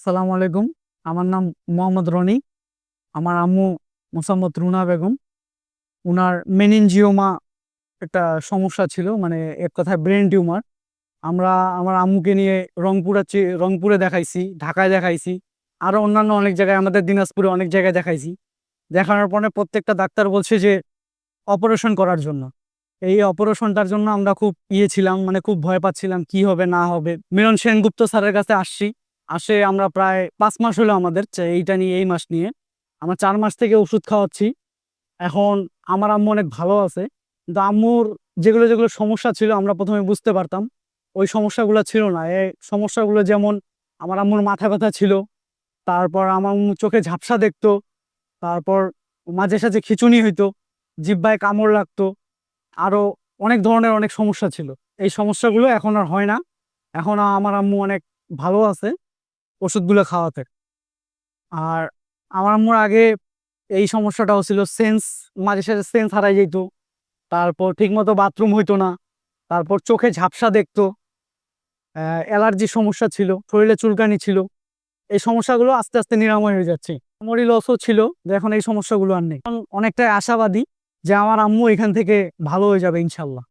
আসসালামু আলাইকুম। আমার নাম মোহাম্মদ রনি। আমার আম্মু মোসাম্মদ রুনা বেগম। ওনার মেনিনজিওমা একটা সমস্যা ছিল মানে এক কথায় ব্রেন টিউমার আমরা, আমার আম্মুকে নিয়ে রংপুরে রংপুরে দেখাইছি, ঢাকায় দেখাইছি। আরও অন্যান্য অনেক জায়গায়, আমাদের দিনাজপুরে অনেক জায়গায় দেখাইছি। দেখানোর পরে প্রত্যেকটা ডাক্তার বলছে যে অপারেশন করার জন্য। এই অপারেশনটার জন্য আমরা খুব ইয়ে ছিলাম মানে খুব ভয় পাচ্ছিলাম, কি হবে, না হবে। মিলন সেনগুপ্ত স্যারের কাছে আসছি। আসে আমরা প্রায় পাঁচ মাস হলো আমাদের এইটা নিয়ে, এই মাস নিয়ে। আমরা চার মাস থেকে ওষুধ খাওয়াচ্ছি। এখন আমার আম্মু অনেক ভালো আছে। কিন্তু আম্মুর যেগুলো যেগুলো সমস্যা ছিল আমরা প্রথমে বুঝতে পারতাম। ওই সমস্যাগুলো ছিল না। এই সমস্যাগুলো যেমন আমার আম্মুর মাথা ব্যথা ছিল, তারপর আমার আম্মু চোখে ঝাপসা দেখতো, তারপর মাঝে সাঝে খিচুনি হইতো, জিব্বায় কামড় লাগতো। আরও অনেক ধরনের অনেক সমস্যা ছিল। এই সমস্যাগুলো এখন আর হয় না। এখন আমার আম্মু অনেক ভালো আছে। ওষুধগুলো খাওয়াতে। আর আমার আম্মুর আগে এই সমস্যাটাও ছিল, সেন্স, মাঝে সাঝে সেন্স হারাই যেত। তারপর ঠিকমতো বাথরুম হইতো না, তারপর চোখে ঝাপসা দেখতো। অ্যালার্জির সমস্যা ছিল, শরীরে চুলকানি ছিল। এই সমস্যাগুলো আস্তে আস্তে নিরাময় হয়ে যাচ্ছে। মেমোরি লসও ছিল যে এখন এই সমস্যাগুলো আর নেই। অনেকটাই আশাবাদী যে আমার আম্মু এখান থেকে ভালো হয়ে যাবে, ইনশাল্লাহ।